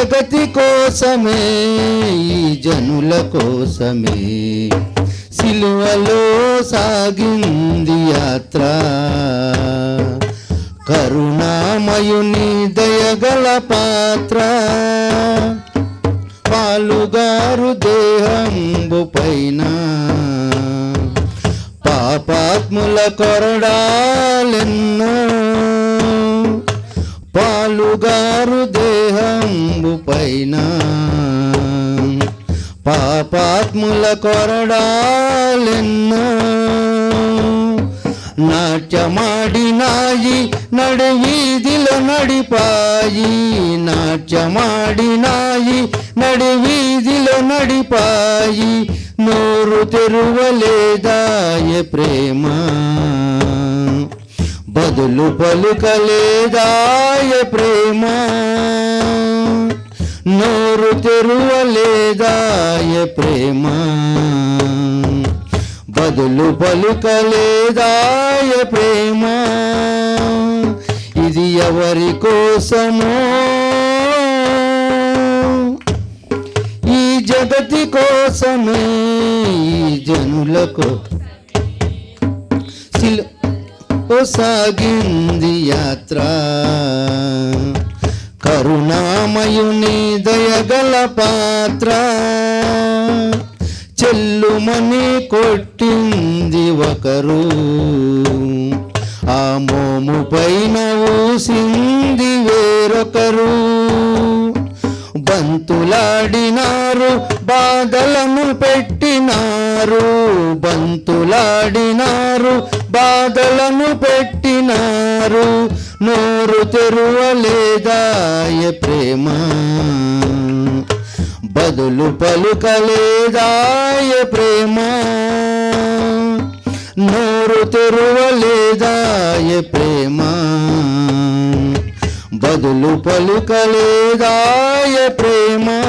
జగతి కోసమే ఈ జనుల కోసమే. సిలువలో సాగింది యాత్ర. కరుణామయుని దయగల పాత్ర. పాలుగారు దేహంబు పైన. పాపాత్ముల కొరడాలెన్నో. పాలుగారు దేహంబు పైన పాపాత్ముల కొరడాలెన్నో నాట్యమాడినాయి నడివీధిలో నడిపాయి నాట్యమాడినాయి నడివీధిలో నడిపాయి నోరు తెరువలేదాయ ప్రేమ. బదులు పలుకలేదాయ ప్రేమ. నోరు తెరువలేదాయ ప్రేమ? బదులు పలుకలేదాయ ప్రేమ? ఇది ఎవరి కోసమో? ఈ జగతి కోసమే ఈ జనులకు సిలు సాగింది యాత్ర. కరుణామయుని దయగల పాత్ర చెల్లుమని కొట్టింది ఒకరు. ఆ మోము పైన ఊసింది వేరొకరు. బంతులాడినారు బాధలను పెట్టినారు. బంతులాడినారు బాధలను పెట్టినారు. నోరు తెరువలేదాయ ప్రేమ. బదులు పలుకలేదాయ ప్రేమ. నోరు తెరువలేదాయ ప్రేమ. బదులు పలుకలేదాయ ప్రేమ.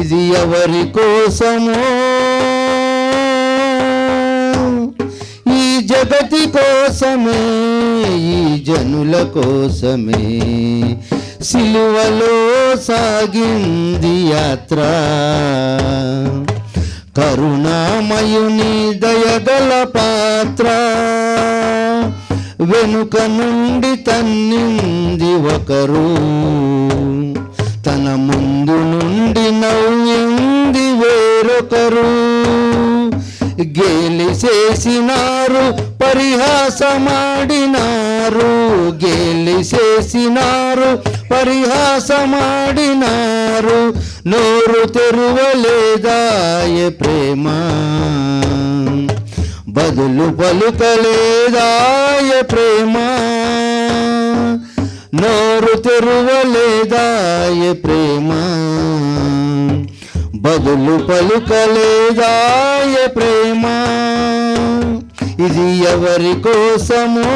ఇది ఎవరి కోసమో జగతి కోసమే ఈ జనుల కోసమే. సిలువలో సాగింది యాత్ర. కరుణామయుని దయగల పాత్ర. వెనుక నుండి తన్నింది ఒకరు. తన ముందు నుండి నవ్వింది వేరొకరు. గేలి చేసినారు పరిహాసమాడినారు. గేలి చేసినారు పరిహాసమాడినారు. నోరు తెరువలేదాయ ప్రేమ. బదులు పలుకలేదాయ ప్రేమ. నోరు తెరువలేదాయ ప్రేమ. బదులు పలుకలేదాయ ప్రేమ. ఇది ఎవరి కోసమో?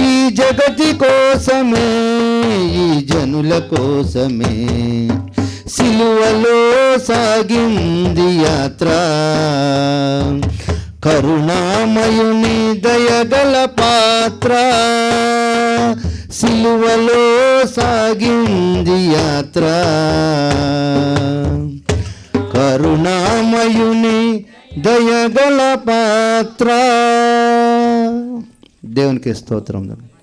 ఈ జగతి కోసమే ఈ జనుల కోసమే. సిలువలో సాగింది యాత్ర. కరుణామయుని దయగల పాత్ర. సిలువలో సాగింది యాత్ర. కరుణామయుని దయగల పాత్ర. దేవునికి స్తోత్రం.